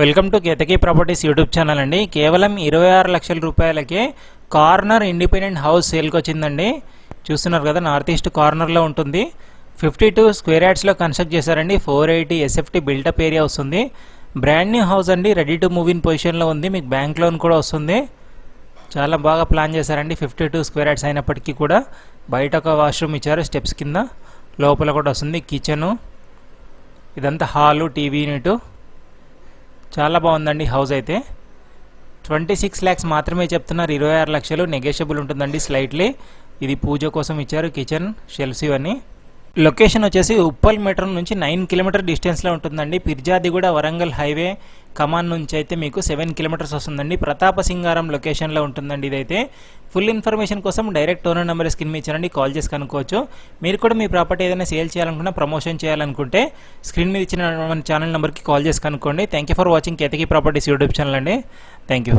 Welcome to Ketaki properties YouTube channel అండి. కేవలం ఇరవై ఆరు లక్షల రూపాయలకే కార్నర్ ఇండిపెండెంట్ హౌస్ సేల్కి వచ్చిందండి. చూస్తున్నారు కదా నార్త్ ఈస్ట్ కార్నర్లో ఉంటుంది. ఫిఫ్టీ టూ స్క్వేర్ యార్డ్స్లో కన్స్ట్రక్ట్ చేశారండి. Four eighty SFT built up area వస్తుంది. బ్రాండ్ న్యూ హౌస్ అండి. రెడీ టు మూవ్ ఇన్ పొజిషన్లో ఉంది. మీకు బ్యాంక్ లోన్ కూడా వస్తుంది. చాలా బాగా ప్లాన్ చేశారండి. ఫిఫ్టీ టూ స్క్వేర్ యార్డ్స్ అయినప్పటికీ కూడా బయట ఒక వాష్రూమ్ ఇచ్చారు. స్టెప్స్ కింద లోపల కూడా వస్తుంది. కిచెను ఇదంతా హాలు టీవీ యూనిట్. చాలా బాగుందండి హౌస్ అయితే. ట్వంటీ సిక్స్ ల్యాక్స్ మాత్రమే చెప్తున్నారు. ఇరవై ఆరు లక్షలు నెగోషియబుల్ ఉంటుందండి స్లైట్లీ ఇది పూజ కోసం ఇచ్చారు కిచెన్ షెల్ఫ్స్ ఇవన్నీ. లొకేషన్ వచ్చేసి ఉప్పల్ మెట్రో నుంచి నైన్ కిలోమీటర్ డిస్టెన్స్లో ఉంటుందండి. పిర్జాదిగూడ వరంగల్ హైవే కమాన్ నుంచి అయితే మీకు సెవెన్ కిలోమీటర్స్ వస్తుందండి. ప్రతాప సింగారం లొకేషన్లో ఉంటుందండి ఇదైతే. ఫుల్ ఇన్ఫర్మేషన్ కోసం డైరెక్ట్ ఓనర్ నెంబర్ స్క్రీన్ మీద ఇచ్చారండి కాల్ చేసి కనుక్కోవచ్చు. మీరు కూడా మీ ప్రాపర్టీ ఏదైనా సేల్ చేయాలనుకున్నా ప్రమోషన్ చేయాలనుకుంటే స్క్రీన్ మీద ఇచ్చిన మన ఛానల్ నెంబర్కి కాల్ చేసి కనుక్కోండి. Thank you for watching Ketaki properties YouTube channel అండి. Thank you